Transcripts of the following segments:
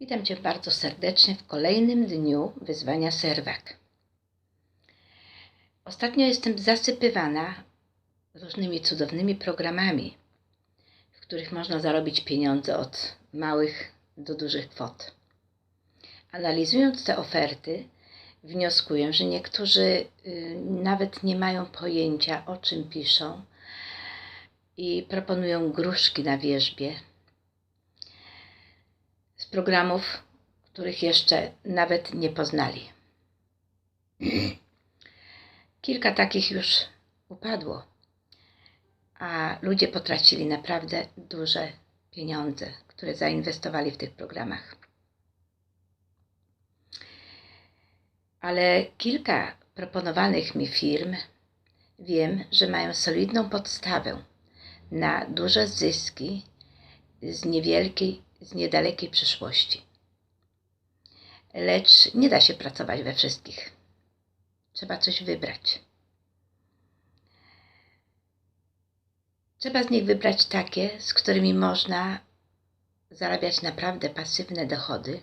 Witam Cię bardzo serdecznie w kolejnym dniu wyzwania Serwak. Ostatnio jestem zasypywana różnymi cudownymi programami, w których można zarobić pieniądze od małych do dużych kwot. Analizując te oferty, wnioskuję, że niektórzy y, nawet nie mają pojęcia o czym piszą i proponują gruszki na wierzbie z programów, których jeszcze nawet nie poznali. Kilka takich już upadło, a ludzie potracili naprawdę duże pieniądze, które zainwestowali w tych programach. Ale kilka proponowanych mi firm wiem, że mają solidną podstawę na duże zyski z niewielkiej, z niedalekiej przyszłości. Lecz nie da się pracować we wszystkich. Trzeba coś wybrać. Trzeba z nich wybrać takie, z którymi można zarabiać naprawdę pasywne dochody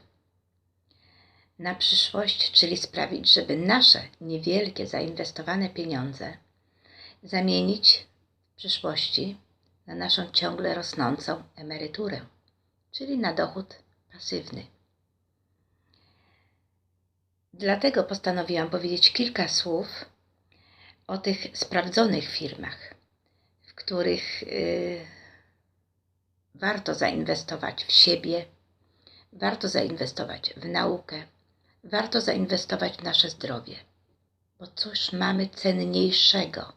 na przyszłość, czyli sprawić, żeby nasze niewielkie zainwestowane pieniądze zamienić w przyszłości na naszą ciągle rosnącą emeryturę, czyli na dochód pasywny. Dlatego postanowiłam powiedzieć kilka słów o tych sprawdzonych firmach, w których yy, warto zainwestować w siebie, warto zainwestować w naukę, warto zainwestować w nasze zdrowie, bo cóż mamy cenniejszego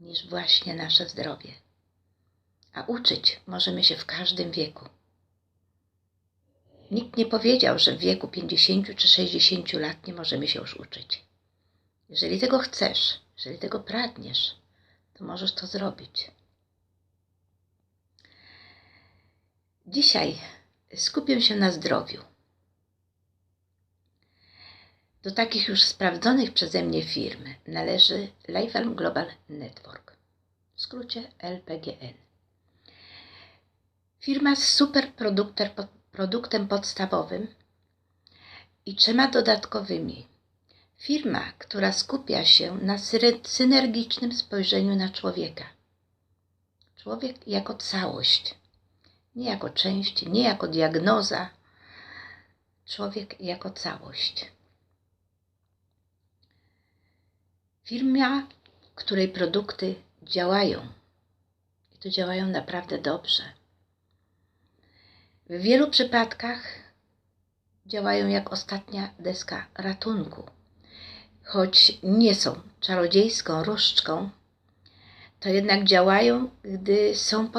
niż właśnie nasze zdrowie. A uczyć możemy się w każdym wieku. Nikt nie powiedział, że w wieku 50 czy 60 lat nie możemy się już uczyć. Jeżeli tego chcesz, jeżeli tego pragniesz, to możesz to zrobić. Dzisiaj skupię się na zdrowiu. Do takich już sprawdzonych przeze mnie firm należy Lifeline Global Network, w skrócie LPGN. Firma z super produktem podstawowym i trzema dodatkowymi. Firma, która skupia się na synergicznym spojrzeniu na człowieka. Człowiek jako całość, nie jako część, nie jako diagnoza. Człowiek jako całość. Firma, której produkty działają i to działają naprawdę dobrze. W wielu przypadkach działają jak ostatnia deska ratunku. Choć nie są czarodziejską różdżką, to jednak działają, gdy są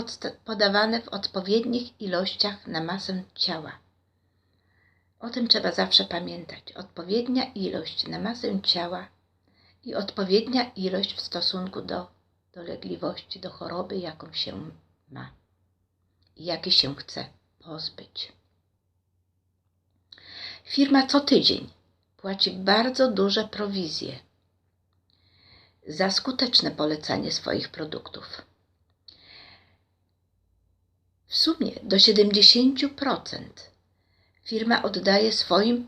podawane w odpowiednich ilościach na masę ciała. O tym trzeba zawsze pamiętać. Odpowiednia ilość na masę ciała i odpowiednia ilość w stosunku do dolegliwości, do choroby, jaką się ma i jakiej się chce pozbyć. Firma co tydzień płaci bardzo duże prowizje za skuteczne polecanie swoich produktów. W sumie do 70% firma oddaje swoim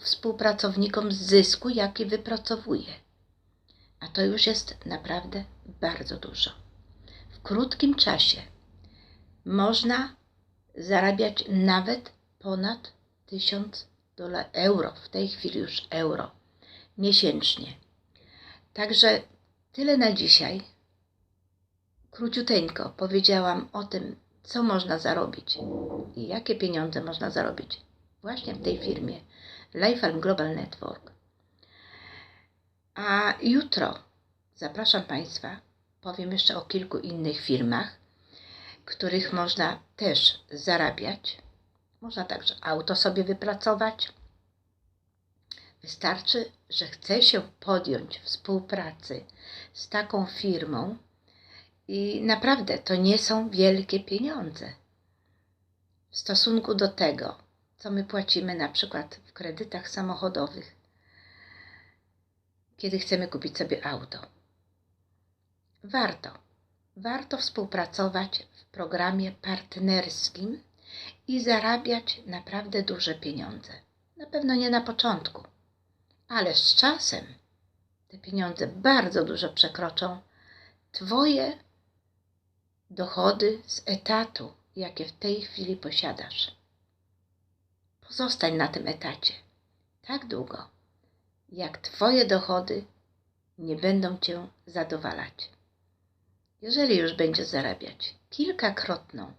współpracownikom zysku, jaki wypracowuje. A to już jest naprawdę bardzo dużo. W krótkim czasie można zarabiać nawet ponad 1000 dolar, euro, w tej chwili już euro, miesięcznie. Także tyle na dzisiaj. Króciuteńko powiedziałam o tym, co można zarobić i jakie pieniądze można zarobić właśnie w tej firmie Life Global Network. A jutro zapraszam Państwa, powiem jeszcze o kilku innych firmach, których można też zarabiać. Można także auto sobie wypracować. Wystarczy, że chce się podjąć współpracy z taką firmą i naprawdę to nie są wielkie pieniądze w stosunku do tego, co my płacimy na przykład w kredytach samochodowych, kiedy chcemy kupić sobie auto. Warto, warto współpracować w programie partnerskim i zarabiać naprawdę duże pieniądze. Na pewno nie na początku, ale z czasem te pieniądze bardzo dużo przekroczą Twoje dochody z etatu, jakie w tej chwili posiadasz. Pozostań na tym etacie tak długo, jak Twoje dochody nie będą Cię zadowalać. Jeżeli już będziesz zarabiać kilkakrotną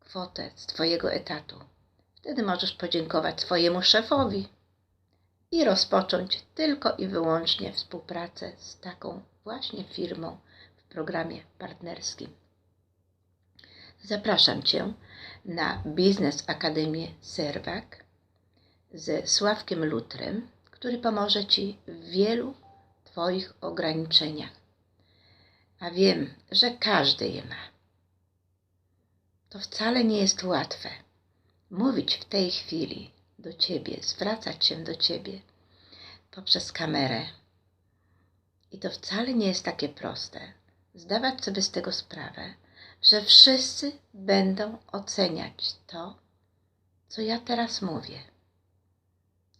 kwotę z Twojego etatu, wtedy możesz podziękować swojemu szefowi i rozpocząć tylko i wyłącznie współpracę z taką właśnie firmą w programie partnerskim. Zapraszam Cię na Biznes Akademię Serwak ze Sławkiem Lutrem, który pomoże Ci w wielu Twoich ograniczeniach. A wiem, że każdy je ma. To wcale nie jest łatwe. Mówić w tej chwili do Ciebie, zwracać się do Ciebie poprzez kamerę. I to wcale nie jest takie proste. Zdawać sobie z tego sprawę, że wszyscy będą oceniać to, co ja teraz mówię.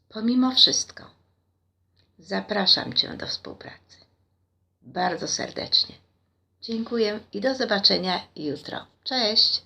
Pomimo wszystko, zapraszam Cię do współpracy. Bardzo serdecznie. Dziękuję i do zobaczenia jutro. Cześć!